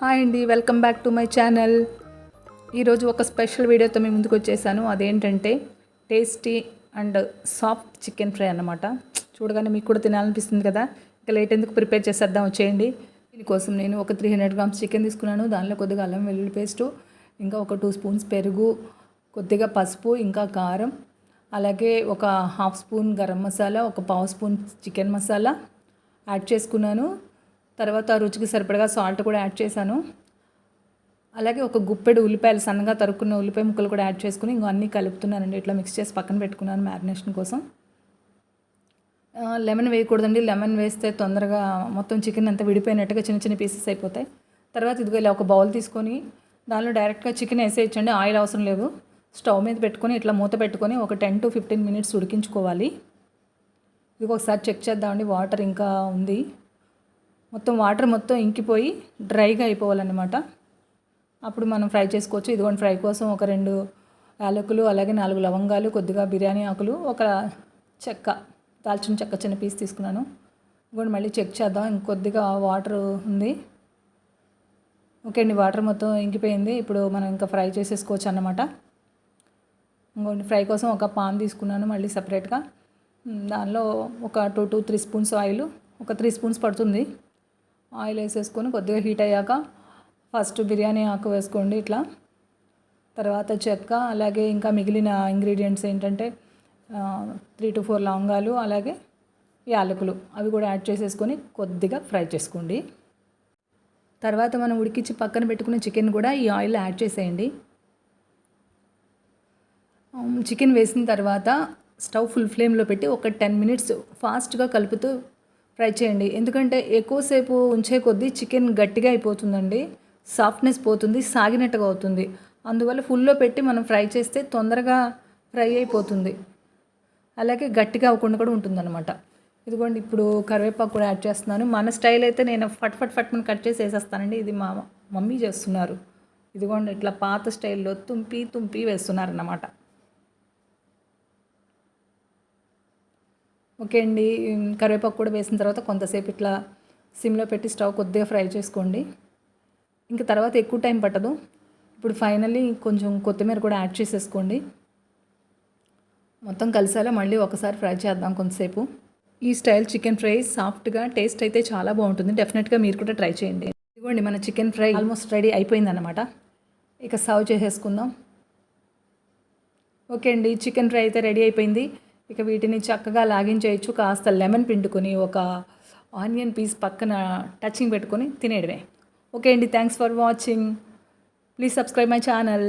Hi అండి welcome back to my channel. ఈరోజు ఒక స్పెషల్ వీడియోతో మీ ముందుకు వచ్చేసాను. అదేంటంటే tasty and soft chicken fry అన్నమాట. చూడగానే మీకు కూడా తినాలనిపిస్తుంది కదా. ఇంకా లేట్ ఎందుకు ప్రిపేర్ చేసేద్దాం వచ్చేయండి. దీనికోసం నేను ఒక త్రీ హండ్రెడ్ గ్రామ్స్ చికెన్ తీసుకున్నాను. దానిలో కొద్దిగా అల్లం వెల్లుల్లి పేస్టు ఇంకా ఒక టూ స్పూన్స్ పెరుగు కొద్దిగా పసుపు ఇంకా కారం అలాగే ఒక హాఫ్ స్పూన్ గరం మసాలా ఒక పావు స్పూన్ చికెన్ మసాలా యాడ్ చేసుకున్నాను. తర్వాత రుచికి సరిపడగా సాల్ట్ కూడా యాడ్ చేశాను. అలాగే ఒక గుప్పెడు ఉల్లిపాయలు సన్నగా తరుక్కున్న ఉల్లిపాయ ముక్కలు కూడా యాడ్ చేసుకుని ఇంకో అన్నీ కలుపుతున్నానండి. ఇట్లా మిక్స్ చేసి పక్కన పెట్టుకున్నాను మ్యారినేషన్ కోసం. లెమన్ వేయకూడదండి. లెమన్ వేస్తే తొందరగా మొత్తం చికెన్ అంతా విడిపోయినట్టుగా చిన్న చిన్న పీసెస్ అయిపోతాయి. తర్వాత ఇదిగో ఇలా ఒక బౌల్ తీసుకొని దానిలో డైరెక్ట్గా చికెన్ వేసేయచ్చండి. ఆయిల్ అవసరం లేదు. స్టవ్ మీద పెట్టుకొని ఇట్లా మూత పెట్టుకొని ఒక టెన్ టు ఫిఫ్టీన్ మినిట్స్ ఉడికించుకోవాలి. ఇది ఒకసారి చెక్ చేద్దామండి. వాటర్ ఇంకా ఉంది. మొత్తం వాటర్ మొత్తం ఇంకిపోయి డ్రైగా అయిపోవాలన్నమాట. అప్పుడు మనం ఫ్రై చేసుకోవచ్చు. ఇదిగోండి ఫ్రై కోసం ఒక రెండు యాలకులు అలాగే నాలుగు లవంగాలు కొద్దిగా బిర్యానీ ఆకులు ఒక చెక్క దాల్చిన చెక్క చిన్న పీస్ తీసుకున్నాను. ఇదిగోండి మళ్ళీ చెక్ చేద్దాం. ఇంకొద్దిగా వాటర్ ఉంది. ఓకే అండి వాటర్ మొత్తం ఇంకిపోయింది. ఇప్పుడు మనం ఇంకా ఫ్రై చేసేసుకోవచ్చు అన్నమాట. ఇంకోండి ఫ్రై కోసం ఒక పాన్ తీసుకున్నాను మళ్ళీ సపరేట్గా. దానిలో ఒక two two three spoons oil ఒక త్రీ స్పూన్స్ పడుతుంది. ఆయిల్ వేసేసుకొని కొద్దిగా హీట్ అయ్యాక ఫస్ట్ బిర్యానీ ఆకు వేసుకోండి ఇట్లా. తర్వాత చెక్క అలాగే ఇంకా మిగిలిన ఇంగ్రీడియంట్స్ ఏంటంటే త్రీ టు ఫోర్ లవంగాలు అలాగే యాలకులు. అవి కూడా యాడ్ చేసేసుకొని కొద్దిగా ఫ్రై చేసుకోండి. తర్వాత మనం ఉడికించి పక్కన పెట్టుకున్న చికెన్ కూడా ఈ ఆయిల్ యాడ్ చేసేయండి. చికెన్ వేసిన తర్వాత స్టవ్ ఫుల్ ఫ్లేమ్లో పెట్టి ఒక టెన్ మినిట్స్ ఫాస్ట్గా కలుపుతూ ఫ్రై చేయండి. ఎందుకంటే ఎక్కువసేపు ఉంచే కొద్దీ చికెన్ గట్టిగా అయిపోతుందండి. సాఫ్ట్నెస్ పోతుంది సాగినట్టుగా అవుతుంది. అందువల్ల ఫుల్లో పెట్టి మనం ఫ్రై చేస్తే తొందరగా ఫ్రై అయిపోతుంది. అలాగే గట్టిగా అవ్వకుండా కూడా ఉంటుందన్నమాట. ఇదిగోండి ఇప్పుడు కరివేపాకు కూడా యాడ్ చేస్తున్నాను. మన స్టైల్ అయితే నేను ఫట్ ఫట్ ఫట్ మన కట్ చేసి వేసేస్తానండి. ఇది మా మమ్మీ చేస్తున్నారు. ఇదిగోండి ఇట్లా పాత స్టైల్లో తుంపి తుంపి వేస్తున్నారు ఓకే అండి. కరివేపాకు కూడా వేసిన తర్వాత కొంతసేపు ఇట్లా సిమ్లో పెట్టి స్టవ్ కొద్దిగా ఫ్రై చేసుకోండి. ఇంకా తర్వాత ఎక్కువ టైం పట్టదు. ఇప్పుడు ఫైనల్లీ కొంచెం కొత్తిమీర కూడా యాడ్ చేసేసుకోండి. మొత్తం కలిసేలా మళ్ళీ ఒకసారి ఫ్రై చేద్దాం కొంతసేపు. ఈ స్టైల్ చికెన్ ఫ్రై సాఫ్ట్గా టేస్ట్ అయితే చాలా బాగుంటుంది. డెఫినెట్గా మీరు కూడా ట్రై చేయండి. ఇదిగోండి మన చికెన్ ఫ్రై ఆల్మోస్ట్ రెడీ అయిపోయిందన్నమాట. ఇక సర్వ్ చేసేసుకుందాం. ఓకే అండి చికెన్ ఫ్రై అయితే రెడీ అయిపోయింది. ఇక వీటిని చక్కగా లాగించేయచ్చు కాస్త లెమన్ పిండుకొని ఒక ఆనియన్ పీస్ పక్కన టచింగ్ పెట్టుకొని తినేయడమే. ఓకే అండి thanks for watching. Please subscribe my channel.